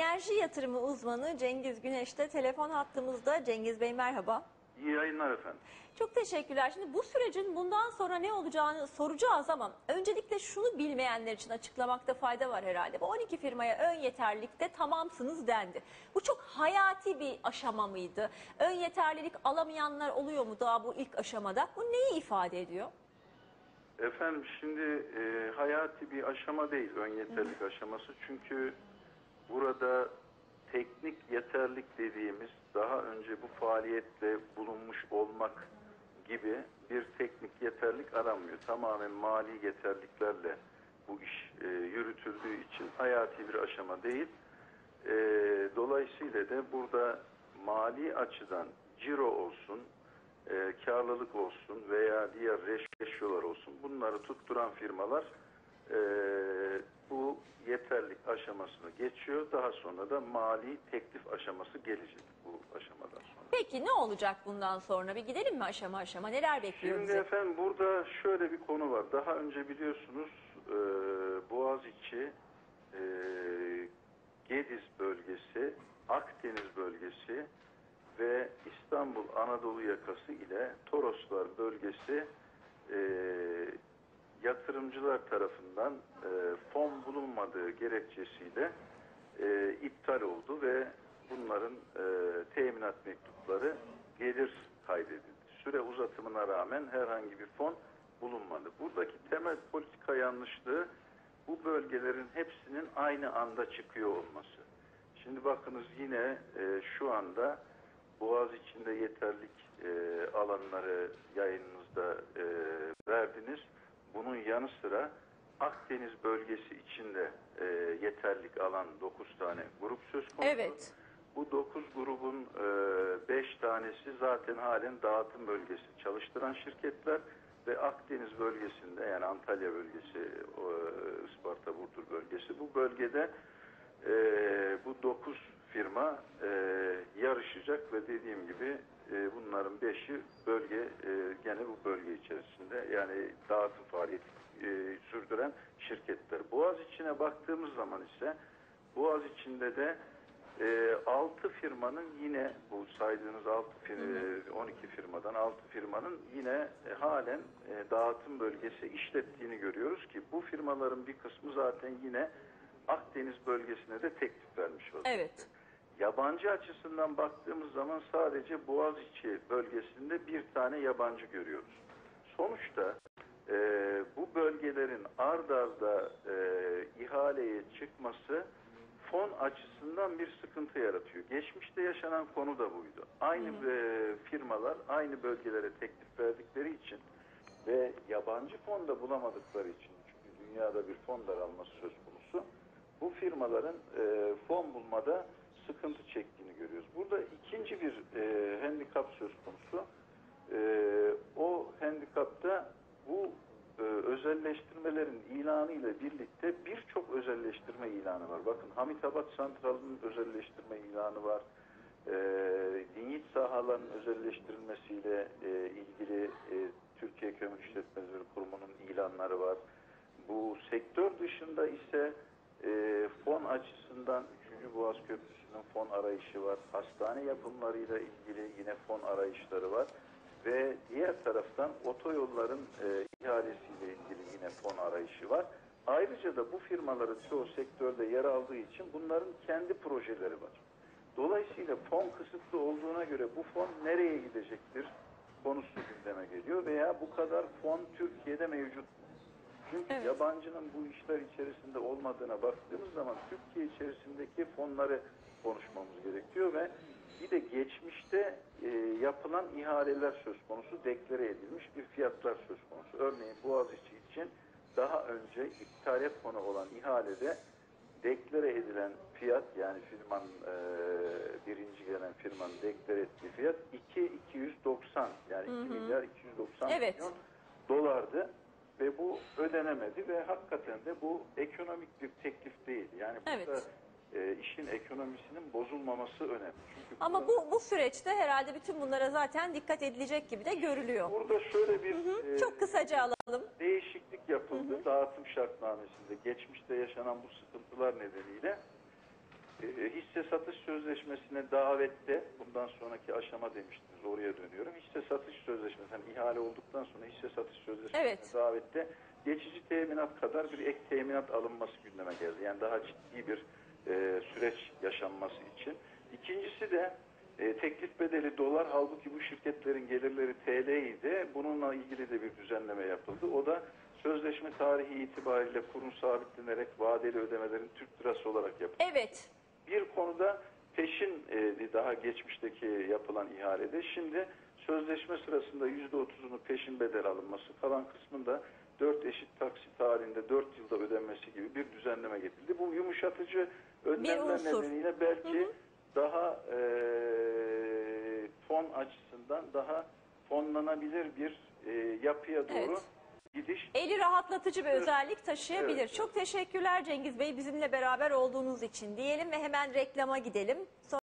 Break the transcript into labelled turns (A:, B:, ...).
A: Enerji yatırımı uzmanı Cengiz Güneş de telefon hattımızda. Cengiz Bey merhaba.
B: İyi yayınlar efendim.
A: Çok teşekkürler. Şimdi bu sürecin bundan sonra ne olacağını soracağız ama öncelikle şunu bilmeyenler için açıklamakta fayda var herhalde. Bu 12 firmaya ön yeterlilikte tamamsınız dendi. Bu çok hayati bir aşama mıydı? Ön yeterlilik alamayanlar oluyor mu daha bu ilk aşamada? Bu neyi ifade ediyor?
B: Efendim şimdi e, hayati bir aşama değil ön yeterlik aşaması. Çünkü burada teknik yeterlik dediğimiz daha önce bu faaliyetle bulunmuş olmak gibi bir teknik yeterlik aranmıyor. Tamamen mali yeterliklerle bu iş e, yürütüldüğü için hayati bir aşama değil. E, dolayısıyla da burada mali açıdan ciro olsun, e, karlılık olsun veya diğer reşyolar olsun bunları tutturan firmalar e, yeterlik aşamasını geçiyor. Daha sonra da mali teklif aşaması gelecek bu aşamadan sonra.
A: Peki ne olacak bundan sonra? Bir gidelim mi aşama aşama? Neler bekliyor
B: Şimdi
A: bizi?
B: efendim burada şöyle bir konu var. Daha önce biliyorsunuz e, Boğaziçi, e, Gediz bölgesi, Akdeniz bölgesi ve İstanbul Anadolu yakası ile Toroslar bölgesi e, yatırımcılar tarafından e, fon bulunmadığı gerekçesiyle e, iptal oldu ve bunların e, teminat mektupları gelir kaydedildi. Süre uzatımına rağmen herhangi bir fon bulunmadı. Buradaki temel politika yanlışlığı bu bölgelerin hepsinin aynı anda çıkıyor olması. Şimdi bakınız yine e, şu anda Boğaz içinde yeterlik e, alanları yayınınızda e, verdiniz. Bunun yanı sıra Akdeniz bölgesi içinde e, yeterlik alan 9 tane grup söz konusu.
A: Evet.
B: Bu 9 grubun 5 tanesi zaten halen dağıtım bölgesi çalıştıran şirketler ve Akdeniz bölgesinde yani Antalya bölgesi, e, Isparta, Burdur bölgesi bu bölgede e, bu 9 firma e, yarışacak ve dediğim gibi e, bunların 5'i bölge e, gene bu bölge içerisinde yani dağıtım faaliyeti e, sürdüren şirketler. Boğaz içine baktığımız zaman ise Boğaz içinde de e, 6 firmanın yine bu saydığınız 6 fir- 12 firmadan 6 firmanın yine e, halen e, dağıtım bölgesi işlettiğini görüyoruz ki bu firmaların bir kısmı zaten yine Akdeniz bölgesine de teklif vermiş vaziyette.
A: Evet.
B: Yabancı açısından baktığımız zaman sadece Boğaziçi bölgesinde bir tane yabancı görüyoruz. Sonuçta e, bu bölgelerin ard arda e, ihaleye çıkması fon açısından bir sıkıntı yaratıyor. Geçmişte yaşanan konu da buydu. Aynı e, firmalar aynı bölgelere teklif verdikleri için ve yabancı fon da bulamadıkları için çünkü dünyada bir fon daralması söz konusu bu firmaların e, fon bulmada sıkıntı çektiğini görüyoruz. Burada ikinci bir e, handikap söz konusu. E, o handikapta bu e, özelleştirmelerin ilanı ile birlikte birçok özelleştirme ilanı var. Bakın Hamitabat Santralı'nın özelleştirme ilanı var. E, linyit sahaların özelleştirilmesiyle e, ilgili e, Türkiye Kömür İşletmeleri Kurumu'nun ilanları var. Bu sektör dışında ise e, fon açısından 3. Boğaz Köprüsü'nün fon arayışı var. Hastane yapımlarıyla ilgili yine fon arayışları var. Ve diğer taraftan otoyolların e, ihalesiyle ilgili yine fon arayışı var. Ayrıca da bu firmaların çoğu sektörde yer aldığı için bunların kendi projeleri var. Dolayısıyla fon kısıtlı olduğuna göre bu fon nereye gidecektir konusu gündeme geliyor veya bu kadar fon Türkiye'de mevcut çünkü
A: Evet.
B: yabancının bu işler içerisinde olmadığına baktığımız zaman Türkiye içerisindeki fonları konuşmamız gerekiyor ve bir de geçmişte e, yapılan ihaleler söz konusu, deklare edilmiş bir fiyatlar söz konusu. Örneğin Boğaziçi için daha önce iptale konu olan ihalede deklare edilen fiyat yani firmanın e, birinci gelen firmanın deklare ettiği fiyat 2 290 yani 2 milyar 290
A: Evet.
B: milyon dolardı ve bu ödenemedi ve hakikaten de bu ekonomik bir teklif değil. Yani
A: Evet.
B: burada e, işin ekonomisinin bozulmaması önemli. Çünkü
A: Ama
B: burada,
A: bu bu süreçte herhalde bütün bunlara zaten dikkat edilecek gibi de görülüyor.
B: burada şöyle bir e,
A: Çok kısaca alalım.
B: değişiklik yapıldı dağıtım şartnamesinde geçmişte yaşanan bu sıkıntılar nedeniyle hisse satış sözleşmesine davette bundan sonraki aşama demiştiniz oraya dönüyorum. Hisse satış sözleşmesi hani ihale olduktan sonra hisse satış sözleşmesine
A: Evet.
B: davette geçici teminat kadar bir ek teminat alınması gündeme geldi. Yani daha ciddi bir e, süreç yaşanması için. İkincisi de e, teklif bedeli dolar halbuki bu şirketlerin gelirleri TL idi. Bununla ilgili de bir düzenleme yapıldı. O da sözleşme tarihi itibariyle kurun sabitlenerek vadeli ödemelerin Türk lirası olarak yapıldı.
A: Evet.
B: Bir konuda peşin e, daha geçmişteki yapılan ihalede şimdi sözleşme sırasında %30'unu peşin bedel alınması kalan kısmında 4 eşit taksit halinde 4 yılda ödenmesi gibi bir düzenleme getirildi. Bu yumuşatıcı önlemler nedeniyle belki
A: Hı hı.
B: daha e, fon açısından daha fonlanabilir bir e, yapıya doğru
A: Evet.
B: Gidiş
A: Eli rahatlatıcı bir özellik taşıyabilir.
B: Evet.
A: Çok teşekkürler Cengiz Bey bizimle beraber olduğunuz için diyelim ve hemen reklama gidelim. Sonra